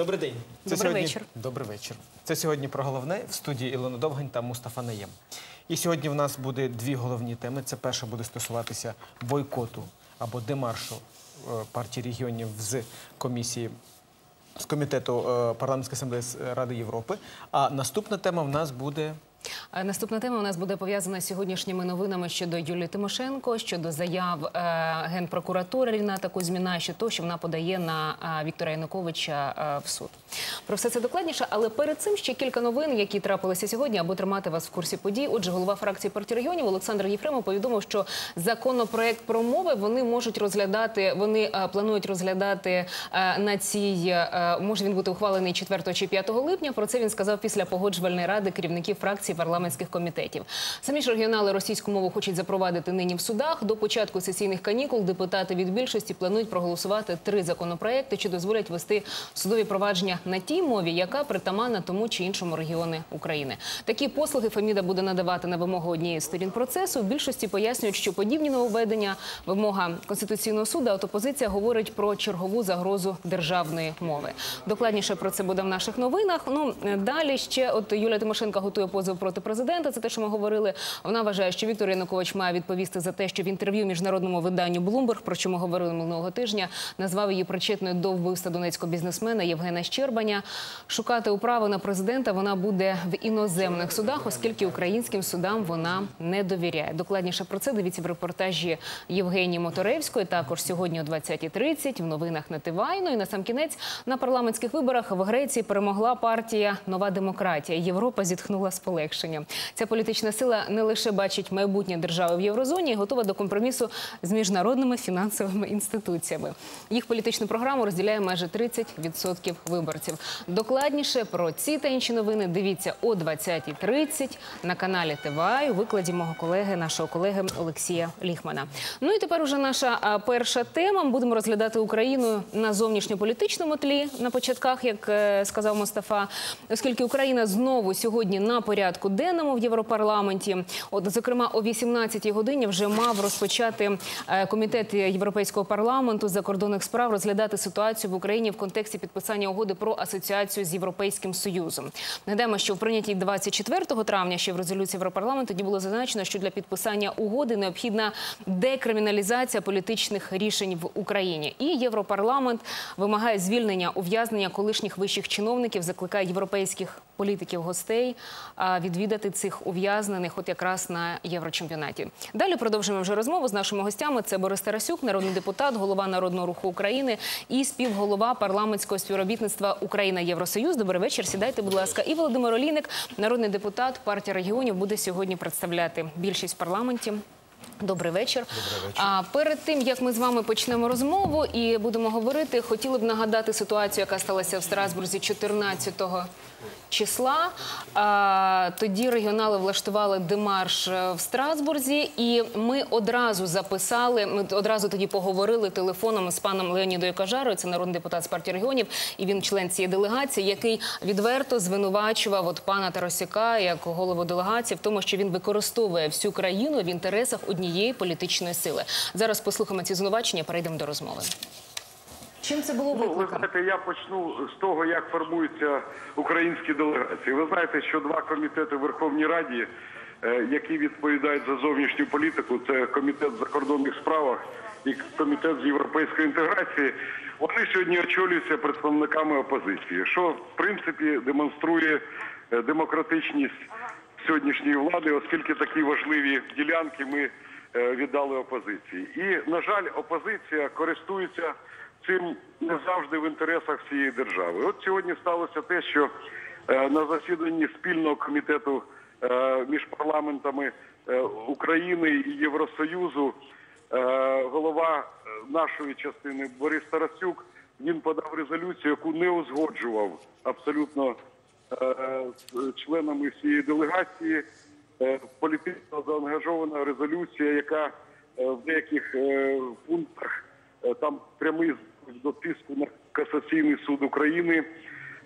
Добрий день. Добрий сьогодні... вечір. Добрий вечір. Це сьогодні про головне в студії Ілона Довгань та Мустафа Наєм. І сьогодні в нас буде дві головні теми. Це перша буде стосуватися бойкоту або демаршу е, партії регіонів з комісії. З комітету е, парламентської асамблеї Ради Європи. А наступна тема в нас буде Наступна тема у нас буде пов'язана з сьогоднішніми новинами щодо Юлії Тимошенко, щодо заяв е, генпрокуратури Ріната Кузьміна, що то, що вона подає на е, Віктора Януковича е, в суд. Про все це докладніше, але перед цим ще кілька новин, які трапилися сьогодні, аби тримати вас в курсі подій. Отже, голова фракції партії регіонів Олександр Єфремов повідомив, що законопроект про мови вони можуть розглядати, вони е, планують розглядати е, на цій, е, може він бути ухвалений 4 чи 5 липня. Про це він сказав після погоджувальної ради керівників фракцій парламентських комітетів. Самі ж регіонали російську мову хочуть запровадити нині в судах. До початку сесійних канікул депутати від більшості планують проголосувати три законопроекти, що дозволять вести судові провадження на тій мові, яка притаманна тому чи іншому регіони України. Такі послуги Феміда буде надавати на вимогу однієї з сторін процесу. В більшості пояснюють, що подібні нововведення вимога конституційного суду. От опозиція говорить про чергову загрозу державної мови. Докладніше про це буде в наших новинах. Ну далі ще от Юлія Тимошенко готує позов проти президента. Це те, що ми говорили. Вона вважає, що Віктор Янукович має відповісти за те, що в інтерв'ю міжнародному виданню Bloomberg, про що ми говорили минулого тижня, назвав її причетною до вбивства донецького бізнесмена Євгена Щербаня. Шукати управу на президента вона буде в іноземних судах, оскільки українським судам вона не довіряє. Докладніше про це дивіться в репортажі Євгенії Моторевської. Також сьогодні о 20.30 в новинах на Тивайно. І на сам кінець на парламентських виборах в Греції перемогла партія Нова демократія. Європа зітхнула з полегшенням. Ця політична сила не лише бачить майбутнє держави в єврозоні, готова до компромісу з міжнародними фінансовими інституціями. Їх політичну програму розділяє майже 30% виборців. Докладніше про ці та інші новини дивіться о 20.30 на каналі ТВА у викладі мого колеги, нашого колеги Олексія Ліхмана. Ну і тепер уже наша перша тема. Будемо розглядати Україну на зовнішньополітичному тлі на початках, як е, сказав Мустафа, оскільки Україна знову сьогодні на порядку денному в Європарламенті. От, зокрема, о 18-й годині вже мав розпочати е, комітет Європейського парламенту закордонних справ розглядати ситуацію в Україні в контексті підписання угоди про асоціацію з Європейським Союзом. Нагадаємо, що в прийнятій 24 травня ще в резолюції Європарламенту тоді було зазначено, що для підписання угоди необхідна декриміналізація політичних рішень в Україні. І Європарламент вимагає звільнення ув'язнення колишніх вищих чиновників, закликає європейських політиків гостей а, відвідати цих ув'язнених, от якраз на єврочемпіонаті. Далі продовжуємо вже розмову з нашими гостями. Це Борис Тарасюк, народний депутат, голова Народного руху України і співголова парламентського співробітництва Україна Євросоюз. Добрий вечір. Сідайте, будь ласка. І Володимир Олійник, народний депутат партія регіонів, буде сьогодні представляти більшість в парламенті. Добрий вечір. Добрий вечір. А перед тим як ми з вами почнемо розмову і будемо говорити, хотіли б нагадати ситуацію, яка сталася в Страсбурзі 14 числа. А, тоді регіонали влаштували демарш е, в Страсбурзі, і ми одразу записали. Ми одразу тоді поговорили телефоном з паном Леонідою Кажарою, це народний депутат з партії регіонів, і він член цієї делегації, який відверто звинувачував от пана Тарасюка як голову делегації в тому, що він використовує всю країну в інтересах однієї політичної сили. Зараз послухаємо ці звинувачення. Перейдемо до розмови. Чим це було Ну, ви знаєте, я почну з того, як формуються українські делегації. Ви знаєте, що два комітети в Верховній Раді, е, які відповідають за зовнішню політику, це комітет закордонних справах і комітет з європейської інтеграції. Вони сьогодні очолюються представниками опозиції, що в принципі демонструє е, демократичність сьогоднішньої влади, оскільки такі важливі ділянки ми е, віддали опозиції. І на жаль, опозиція користується цим не завжди в інтересах всієї держави. От сьогодні сталося те, що е, на засіданні спільного комітету е, між парламентами е, України і Євросоюзу голова нашої частини Борис Тарасюк він подав резолюцію, яку не узгоджував абсолютно з членами всієї делегації. Політично заангажована резолюція, яка в деяких пунктах там прямий до тиску на касаційний суд України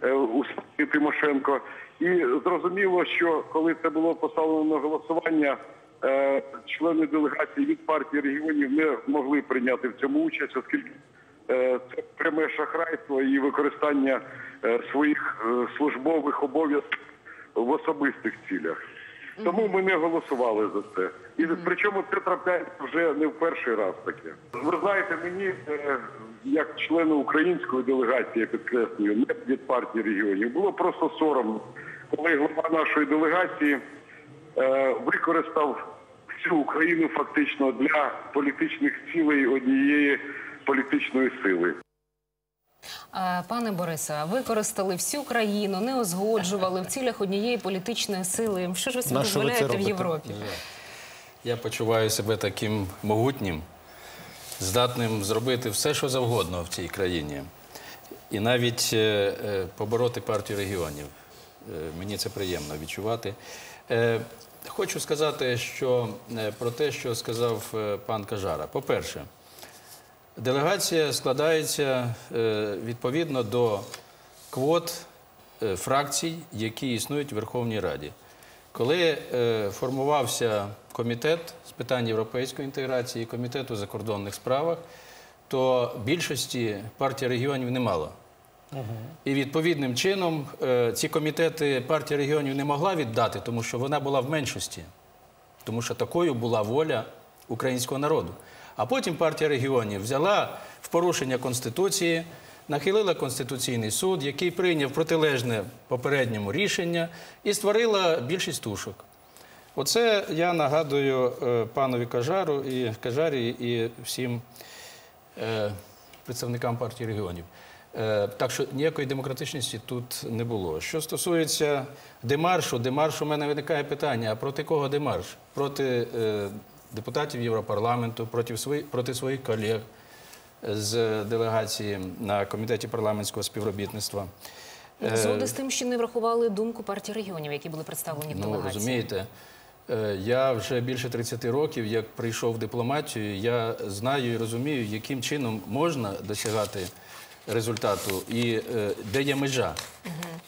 е, у справі Тимошенко. І зрозуміло, що коли це було поставлено на голосування, е, члени делегації від партії регіонів не могли прийняти в цьому участь, оскільки е, це пряме шахрайство і використання своїх службових обов'язків в особистих цілях. Тому ми не голосували за це. І причому це трапляється вже не в перший раз таке. Ви знаєте, мені як члену української делегації, я підкреслюю, не від партії регіонів, було просто соромно, коли голова нашої делегації е, використав всю Україну фактично для політичних цілей однієї політичної сили. Пане Борисе, використали всю країну, не узгоджували в цілях однієї політичної сили. Що ж ви собі дозволяєте в? Європі? Я почуваю себе таким могутнім, здатним зробити все, що завгодно в цій країні. І навіть е, е, побороти партію регіонів. Е, Мені це приємно відчувати. Хочу сказати, що про те, що сказав пан Кажара. По-перше, Делегація складається відповідно до квот фракцій, які існують в Верховній Раді. Коли формувався комітет з питань європейської інтеграції і комітет закордонних справах, то більшості партія регіонів не мало. І відповідним чином е, ці комітети партія регіонів не могла віддати, тому що вона була в меншості тому що такою була воля українського народу. А потім партія регіонів взяла в порушення Конституції, нахилила Конституційний суд, який прийняв протилежне попередньому рішення і створила більшість тушок. Оце я нагадую е, панові Кажару і Кажарі і всім е, представникам партії регіонів. Е, Так що ніякої демократичності тут не було. Що стосується демаршу, демаршу у мене виникає питання: а проти кого демарш? Проти е, депутатів Європарламенту, проти, свої, проти своїх колег з делегації на комітеті парламентського співробітництва. Згоди з тим, що не врахували думку партії регіонів, які були представлені в Ну, делегації. розумієте, е, я вже більше 30 років, як прийшов в дипломатію, я знаю і розумію, яким чином можна досягати результату і е, де є межа.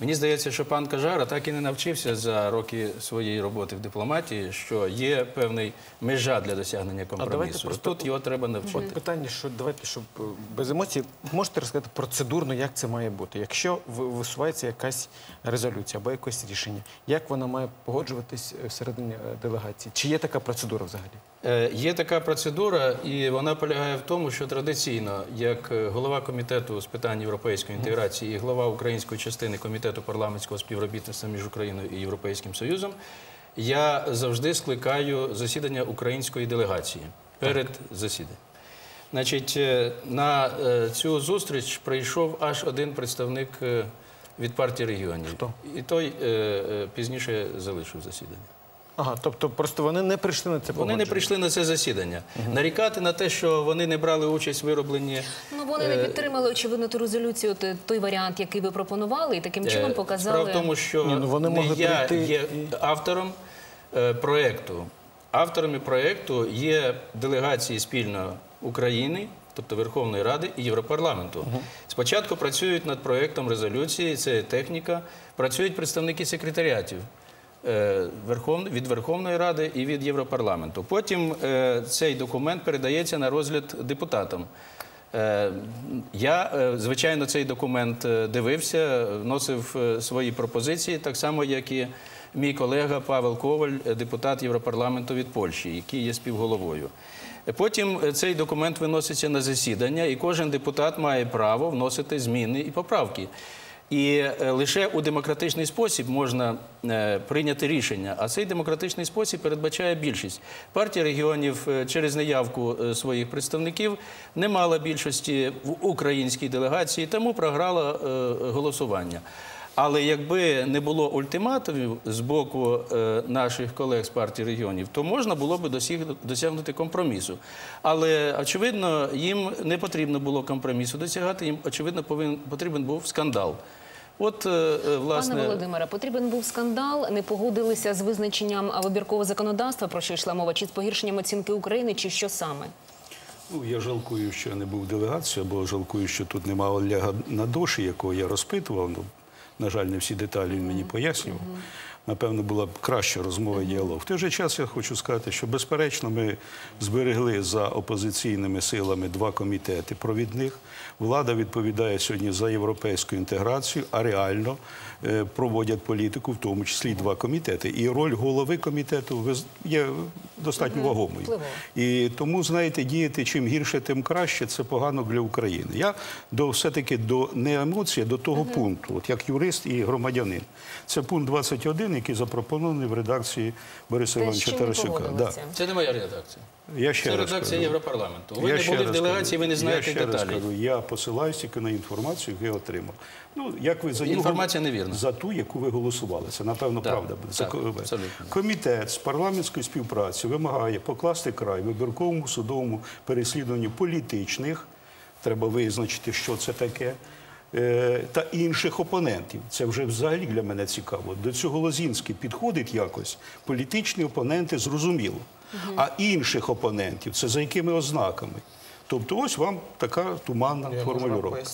Мені здається, що пан Кажара так і не навчився за роки своєї роботи в дипломатії, що є певний межа для досягнення компромісу. просто- Тут його треба навчити. От питання, що давайте, щоб е, без емоцій, можете розказати процедурно, як це має бути. Якщо ви- висувається якась резолюція або якесь рішення, як вона має погоджуватись е, всередині е, делегації? Чи є така процедура взагалі? Е, Є така процедура, і вона полягає в тому, що традиційно, як е, голова комітету з питань європейської інтеграції і голова української частини комітету парламентського співробітництва між Україною і Європейським Союзом, я завжди скликаю засідання української делегації перед засіданням. Значить, е, на цю зустріч прийшов аж один представник від партії регіонів. Хто? І той пізніше залишив засідання. Ага, тобто просто вони не прийшли на це Вони не прийшли на це засідання. Нарікати на те, що вони не брали участь в виробленні. Ну вони Е, не підтримали очевидно ту резолюцію, той варіант, який ви пропонували, і таким чином Е, показали. Справа в тому, що Ні, ну вони не могли я прийти є автором е, проєкту. Авторами проєкту є делегації спільно України, тобто Верховної Ради і Європарламенту. Спочатку працюють над проєктом резолюції, це техніка, працюють представники секретаріатів. Е, від Верховної Ради і від Європарламенту. Потім е, цей документ передається на розгляд депутатам. Е, Я, звичайно, цей документ дивився, вносив свої пропозиції, так само, як і мій колега Павел Коваль, депутат Європарламенту від Польщі, який є співголовою. Потім цей документ виноситься на засідання, і кожен депутат має право вносити зміни і поправки. І е, лише у демократичний спосіб можна е, прийняти рішення. А цей демократичний спосіб передбачає більшість. Партія регіонів е, через неявку своїх представників не мала більшості в українській делегації, тому програла голосування. Але якби не було ультиматумів з боку е, наших колег з партії регіонів, то можна було би досіг- досягнути компромісу. Але очевидно, їм не потрібно було компромісу досягати. Їм очевидно повинен потрібен був скандал. От е, е, власне Пане Володимире, потрібен був скандал. Не погодилися з визначенням вибіркового законодавства, про що йшла мова, чи з погіршенням оцінки України, чи що саме? Ну, я жалкую, що я не був делегацією, або жалкую, що тут немає Олега Надоші, якого я розпитував. Ну, на жаль, не всі деталі він мені пояснював. Напевно, була б краща розмова і діалог. В той же час я хочу сказати, що безперечно ми зберегли за опозиційними силами два комітети провідних. Влада відповідає сьогодні за європейську інтеграцію, а реально е, проводять політику, в тому числі два комітети. І роль голови комітету є достатньо вагомою. І тому, знаєте, діяти чим гірше, тим краще. Це погано для України. Я до все-таки до не емоцій, а до того пункту, от як юрист і громадянин. Це пункт 21, який запропонований в редакції Бориса Івановича Тарасюка. погодилися? Це не моя редакція. Я ще Це раз редакція кажу. Європарламенту. Ви Я не були в делегації, ви не Я знаєте ще деталі. кажу, я посилаюся тільки на інформацію, яку я отримав. Ну, як ви за Інформація невірна. За ту, яку ви голосували. Це, напевно, Так, правда буде. Так, ко- Комітет з парламентської співпраці вимагає покласти край вибірковому судовому переслідуванню політичних, треба визначити, що це таке, е, та інших опонентів. Це вже взагалі для мене цікаво. До цього Лозінський підходить якось. Політичні опоненти зрозуміло. А інших опонентів це за якими ознаками? Тобто, ось вам така туманна формулювання.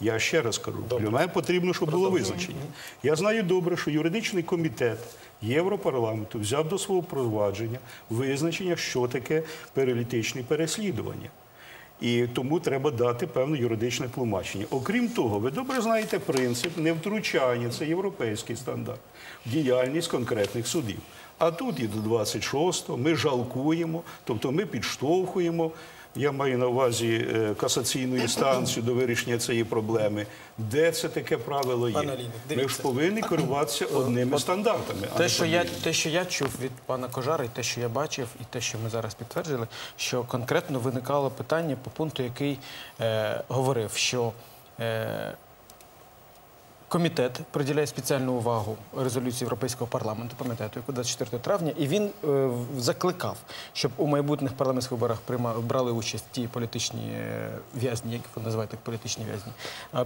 Я ще раз кажу, для мене потрібно, щоб було визначення. Я знаю добре, що юридичний комітет Європарламенту взяв до свого провадження визначення, що таке перелітичні переслідування. І тому треба дати певне юридичне тлумачення. Окрім того, ви добре знаєте принцип невтручання, це європейський стандарт, діяльність конкретних судів. А тут і до 26-го ми жалкуємо, тобто ми підштовхуємо. Я маю на увазі е, касаційну інстанцію до вирішення цієї проблеми. Де це таке правило є? Пане Ми ж повинні керуватися одними стандартами. а Те що, я, те, що я чув від пана Кожара, і те, що я бачив, і те, що ми зараз підтвердили, що конкретно виникало питання по пункту, який е, говорив, що е, комітет приділяє спеціальну увагу резолюції Європейського парламенту, пам'ятаєте, яку 24 травня, і він е, закликав, щоб у майбутніх парламентських виборах прийма- брали участь ті політичні е, в'язні, як ви називаєте політичні в'язні,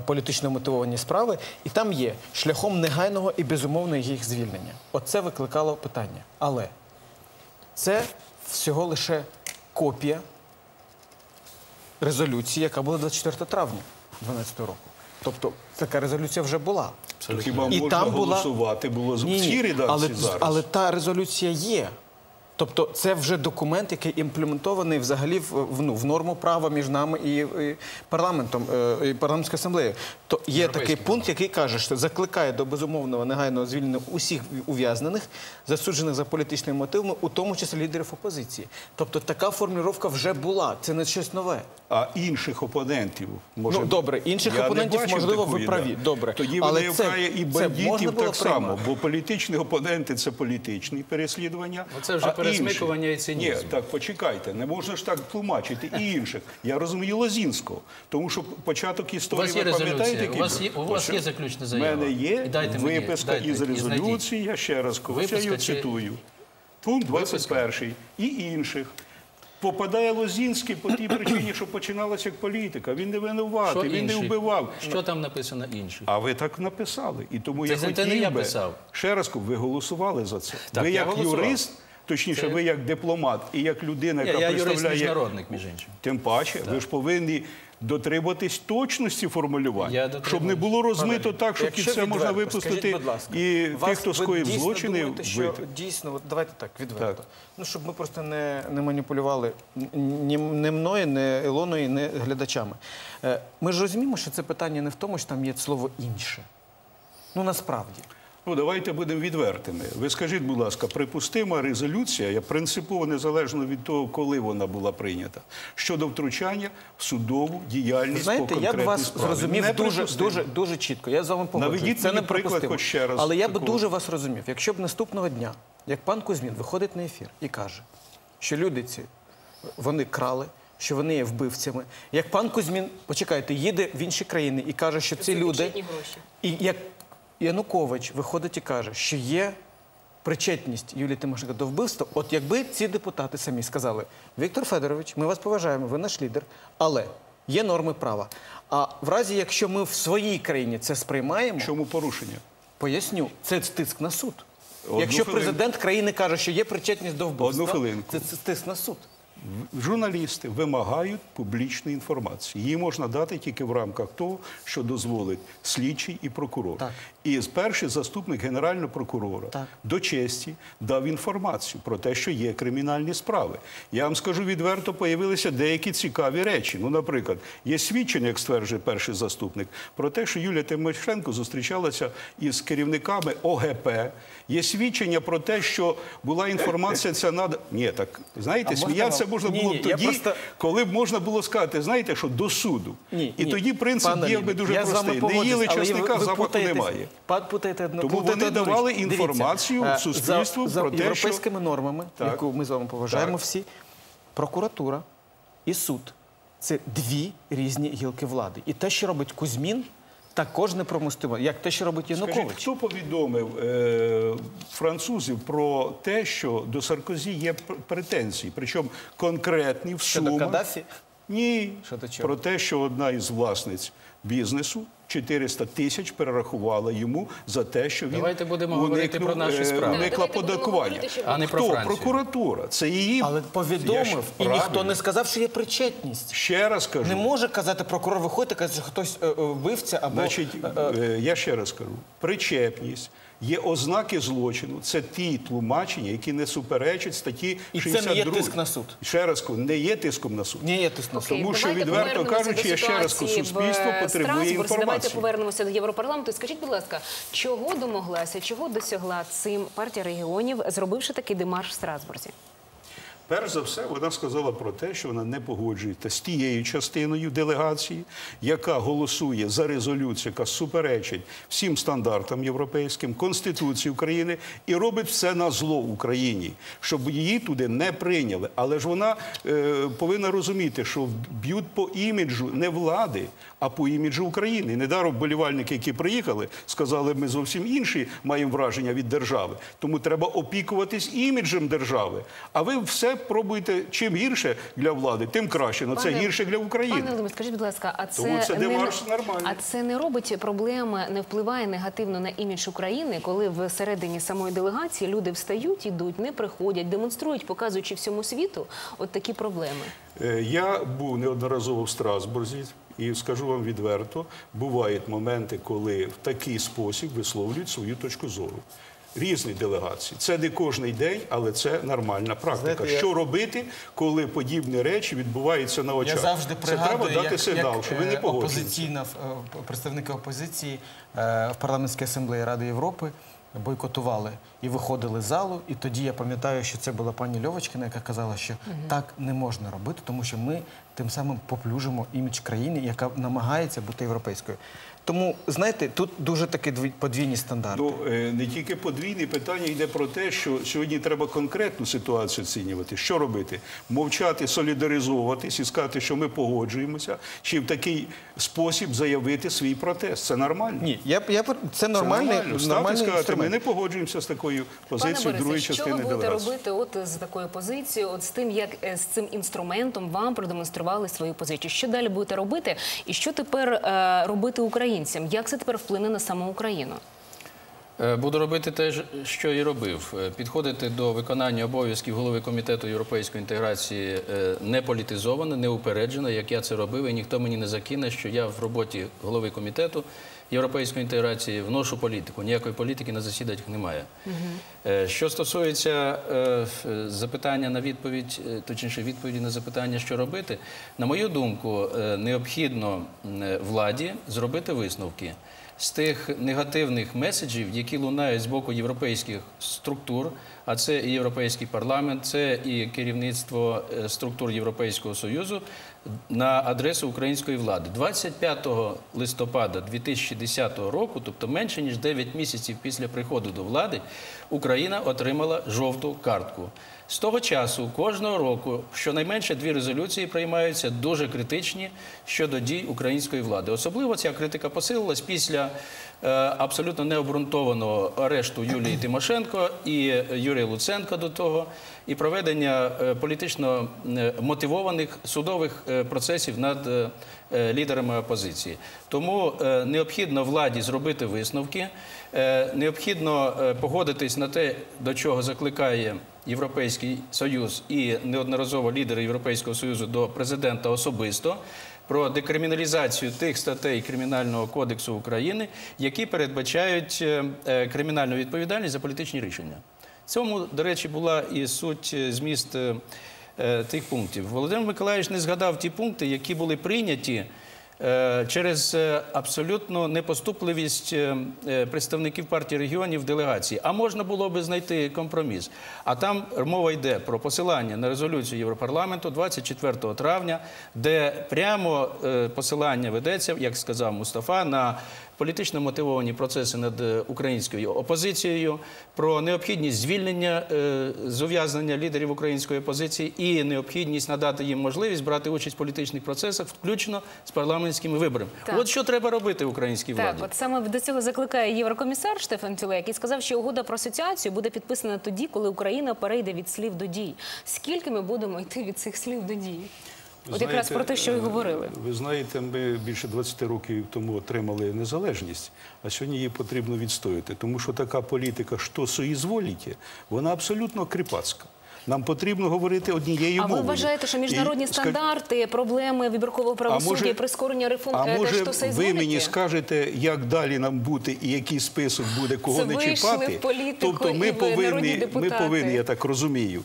політично мотивовані справи. І там є шляхом негайного і безумовного їх звільнення. Оце викликало питання. Але це всього лише копія резолюції, яка була 24 травня 2012 року. Тобто така резолюція вже була. Абсолютно. Хіба І можна там була- голосувати було в цій редакції але, зараз? але та резолюція є. Тобто це вже документ, який імплементований взагалі в, в, ну, в норму права між нами і, і парламентом, е, і парламентською асамблеєю. То є такий пункт, який каже, що закликає до безумовного негайного звільнення усіх ув'язнених, засуджених за політичними мотивами, у тому числі лідерів опозиції. Тобто така формулювання вже була. Це не щось нове. А інших опонентів може Ну, добре, інших Я опонентів, можливо, ви праві, да. добре. Тоді Але вони це- вкрає і бандитів так само, бо політичні опоненти це політичні переслідування. Ну, це вже а пересмикування і цинізм. Ні, так почекайте, не можна ж так тлумачити і інших. Я розумію Лозінського, тому що початок історії ви пам'ятаєте, у вас є, у вас є заключна У мене є дайте виписка із резолюції, я ще раз я цитую. Пункт 21 і інших. Попадає Лозінський по тій причині, що починалася як політика. Він не винуватий, Що він не вбивав. Що там написано інші? А ви так написали. І тому я Це хотів не я би, писав. ще раз ви голосували за це. Так, ви я як юрист, точніше, Це- ви як дипломат і як людина, яка я представляє... міжнародник, між іншим. Тим паче, ви ж повинні дотримуватись точності формулювань, Я щоб не було розмито Пане, так, щоб якщо це можна випустити скажіть, будь ласка, і тих, хто скоїв злочини, думаєте, що дійсно, от давайте так, відверто. Так. Ну, щоб ми просто не, не маніпулювали ні, ні мною, ні Ілоною, ні глядачами. Е, Ми ж розуміємо, що це питання не в тому, що там є слово інше. Ну, насправді. Ну, давайте будемо відвертими. Ви скажіть, будь ласка, припустима резолюція, я принципово незалежно від того, коли вона була прийнята, щодо втручання в судову діяльність Знаєте, по я б вас справі. зрозумів дуже, дуже, дуже чітко. Я з вами погоджуюсь. Наведіть Це мені не приклад хоч ще раз Але я б дуже вас розумів, якщо б наступного дня, як пан Кузьмін виходить на ефір і каже, що люди ці вони крали. Що вони є вбивцями. Як пан Кузьмін, почекайте, їде в інші країни і каже, що ці Це люди. гроші. І як Янукович виходить і каже, що є причетність Юлії Тимошенко до вбивства, от якби ці депутати самі сказали: Віктор Федорович, ми вас поважаємо, ви наш лідер, але є норми права. А в разі, якщо ми в своїй країні це сприймаємо, Чому порушення? поясню, це тиск на суд. Одну якщо хвилинку. президент країни каже, що є причетність до вбивства, це тиск на суд. Журналісти вимагають публічної інформації. Її можна дати тільки в рамках того, що дозволить слідчий і прокурор. Так. І перший заступник генерального прокурора Так. до честі дав інформацію про те, що є кримінальні справи. Я вам скажу відверто, появилися деякі цікаві речі. Ну, наприклад, є свідчення, як стверджує перший заступник, про те, що Юлія Тимошенко зустрічалася із керівниками ОГП. Є свідчення про те, що була інформація ця над... Ні, так знаєте, А можна Ні, було б тоді, просто- коли б можна було сказати, знаєте, що до суду. Ні, і ні. тоді принцип Пане діяв би дуже я простий. Не їли часника, запаху немає. Тому вони давали інформацію е, суспільству про те, що- європейськими нормами, яку ми з вами поважаємо всі, прокуратура і суд це дві різні гілки влади. І те, що робить Кузьмін, також непромостимо, як те, що робить Скажіть, хто повідомив е, французів про те, що до Саркозі є претензії, причому конкретні в Щодо? Каддафі? Ні. Про те, що одна із власниць бізнесу 400 тисяч перерахувала йому за те, що він Давайте будемо говорити про наші е, справи. уникла податкування. говорити, А не про Хто? Францію. Прокуратура. Це її Але повідомив, і ніхто не сказав, що є причетність. Ще раз кажу. Не може казати прокурор, виходить, і каже, що хтось е, е, вбивця або Значить, я ще раз кажу: причепність. Є ознаки злочину, це ті тлумачення, які не суперечать статті І це не є тиск на суд. Ще раз кажу, не є тиском на суд. Не є тиск на Окей, суд. Тому що, відверто кажучи, я ще раз кажу, суспільство потребує Страсбурзі. інформації. Давайте повернемося до Європарламенту. Скажіть, будь ласка, чого домоглася, чого досягла цим партія регіонів, зробивши такий демарш в Страсбурзі? Перш за все, вона сказала про те, що вона не погоджується з тією частиною делегації, яка голосує за резолюцію, яка суперечить всім стандартам європейським, Конституції України і робить все на зло Україні, щоб її туди не прийняли. Але ж вона е, повинна розуміти, що б'ють по іміджу не влади, а по іміджу України. Недаром вболівальники, які приїхали, сказали, ми зовсім інші маємо враження від держави. Тому треба опікуватись іміджем держави. А ви все пробуєте чим гірше для влади, тим краще. Ну це гірше для України. Пане Володимир, скажіть, будь ласка, а це, Тому це не, а це не робить проблеми, не впливає негативно на імідж України, коли всередині самої делегації люди встають, ідуть, не приходять, демонструють, показуючи всьому світу от такі проблеми. Е, Я був неодноразово в Страсбурзі і скажу вам відверто, бувають моменти, коли в такий спосіб висловлюють свою точку зору. Різні делегації. Це не кожний день, але це нормальна практика. Знаєте, я- Що робити, коли подібні речі відбуваються на очах? Я завжди це треба дати як, сигнал, як що ви не е, погоджуєтеся. опозиційна е, представники опозиції е, в парламентській асамблеї Ради Європи бойкотували і виходили з залу. І тоді я пам'ятаю, що це була пані Льовочкина, яка казала, що так не можна робити, тому що ми тим самим поплюжимо імідж країни, яка намагається бути європейською. Тому знаєте, тут дуже такі дві- подвійні стандарти. Ну, е, не тільки подвійне питання йде про те, що сьогодні треба конкретну ситуацію оцінювати. Що робити? Мовчати, солідаризовуватись і сказати, що ми погоджуємося, чи в такий спосіб заявити свій протест. Це нормально. Ні, я, я це нормальний, Це нормально. Стати нормальний сказати, ми не погоджуємося з такою Пане позицією другої Борисе, що ви будете робити от з такою позицією, от з тим, як е, з цим інструментом вам продемонстрували свою позицію? Що далі будете робити? І що тепер е, робити українцям? Як це тепер вплине на саму Україну? Е, Буду робити те, що і робив. Підходити до виконання обов'язків голови комітету європейської інтеграції не політизовано, не упереджено, як я це робив, і ніхто мені не закине, що я в роботі голови комітету європейської інтеграції вношу політику. Ніякої політики на засіданнях немає. Е, Що стосується е, запитання на відповідь, е, точніше відповіді на запитання, що робити, на мою думку, необхідно владі зробити висновки з тих негативних меседжів, які лунають з боку європейських структур, а це і Європейський парламент, це і керівництво структур Європейського Союзу на адресу української влади. 25 листопада 2010 року, тобто менше ніж 9 місяців після приходу до влади, Україна отримала жовту картку. З того часу кожного року щонайменше дві резолюції приймаються дуже критичні щодо дій української влади. Особливо ця критика посилилась після абсолютно необґрунтованого арешту Юлії Тимошенко і е, Юрія Луценка до того, і проведення е, політично е, мотивованих судових е, процесів над е, е, лідерами опозиції. Тому е, необхідно владі зробити висновки, е, необхідно е, погодитись на те, до чого закликає Європейський Союз і неодноразово лідери Європейського Союзу до президента особисто про декриміналізацію тих статей Кримінального кодексу України, які передбачають е, е, кримінальну відповідальність за політичні рішення. Цьому, до речі, була і суть е, зміст тих пунктів. Володимир Миколаївич не згадав ті пункти, які були прийняті через е, абсолютну непоступливість е, е, представників партії регіонів в делегації. А можна було би знайти компроміс. А там мова йде про посилання на резолюцію Європарламенту 24 травня, де прямо е, посилання ведеться, як сказав Мустафа, на політично мотивовані процеси над е, українською опозицією, про необхідність звільнення е, з ув'язнення лідерів української опозиції і необхідність надати їм можливість брати участь в політичних процесах, включно з парламентськими виборами. Так. От що треба робити українській Так, от саме до цього закликає єврокомісар Штефан Філе, який сказав, що угода про асоціацію буде підписана тоді, коли Україна перейде від слів до дій. Скільки ми будемо йти від цих слів до дій? От якраз про те, що ви е, говорили. Ви знаєте, ми більше 20 років тому отримали незалежність, а сьогодні її потрібно відстояти. Тому що така політика, що соїзволіте, вона абсолютно кріпацька. Нам потрібно говорити однією А ви вважаєте, що міжнародні І, стандарти, проблеми вибіркового правосуддя і прискорення реформ а може те, що ви мені скажете, як далі нам бути і який список буде кого Це не вийшли чіпати? в політику, тобто і ми ви народні повинні, ми повинні, я так розумію.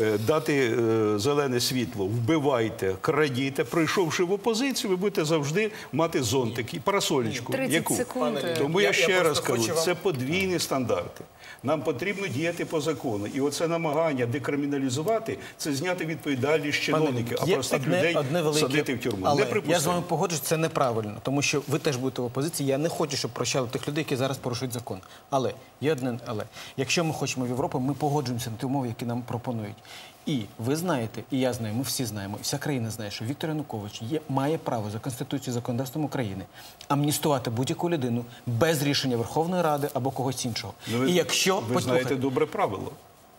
Е, Дати е, зелене світло, вбивайте, крадіте, Прийшовши в опозицію, ви будете завжди мати зонтик і парасолічку. 30 яку? секунд. Тому Я- я, я ще раз кажу, це подвійні стандарти. Нам потрібно діяти по закону. І оце намагання декриміналізувати це зняти відповідальність чиновників, а простих одне- людей одне велике садити в тюрму. Але я з вами погоджуюсь, це неправильно, тому що ви теж будете в опозиції. Я не хочу, щоб прощали тих людей, які зараз порушують закон. Але є одне, але якщо ми хочемо в Європу, ми погоджуємося на ті умови, які нам пропонують. І ви знаєте, і я знаю, ми всі знаємо, і вся країна знає, що Віктор Янукович є, має право за конституцією законодавством України амністувати будь-яку людину без рішення Верховної Ради або когось іншого. Ну, ви, і якщо ви знаєте добре правило.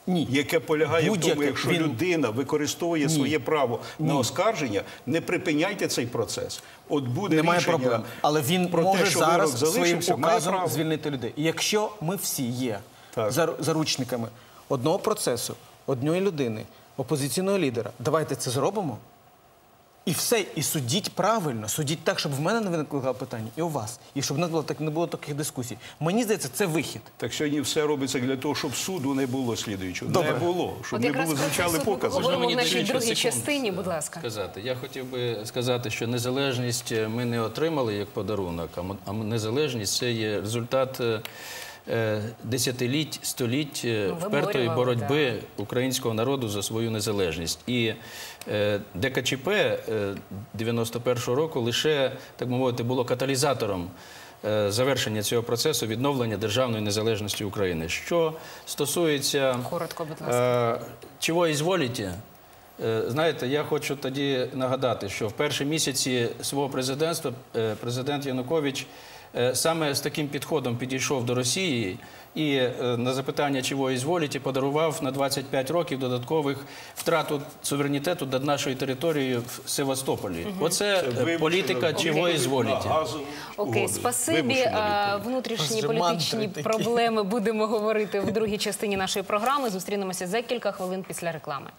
Ні. Яке полягає в тому, якщо Він- людина використовує своє право на оскарження, не припиняйте цей процес. От буде Немає рішення проблем. Але він про може те, що зараз своїм указом право. звільнити людей. І якщо ми всі є Так. заручниками одного процесу, одної людини, опозиційного лідера, давайте це зробимо. І все, і судіть правильно, судіть так, щоб в мене не виникло питання, і у вас, і щоб не було так не було таких дискусій. Мені здається, це вихід. Так сьогодні все робиться для того, щоб суду не було слідуючого. Добре. Не було, щоб От не було звучали покази. Можна в нашій другій частині, будь ласка. Сказати. Я хотів би сказати, що незалежність ми не отримали як подарунок, а незалежність це є результат е, десятиліть, століть е, Ну, впертої боротьби українського народу за свою незалежність. І е, ДКЧП е, 91-го року лише, так би мовити, було каталізатором е, завершення цього процесу відновлення державної незалежності України. Що стосується Коротко, будь ласка. Е, Чого ізволіте? Е, Знаєте, я хочу тоді нагадати, що в перші місяці свого президентства е, президент Янукович е, саме з таким підходом підійшов до Росії і е, на запитання, чого ізволіте, подарував на 25 років додаткових втрату суверенітету над нашою територією в Севастополі. Оце е, Вимушена політика, чого на ізволіте. Окей, спасибі. А. Внутрішні політичні проблеми будемо говорити в другій частині нашої програми. Зустрінемося за кілька хвилин після реклами.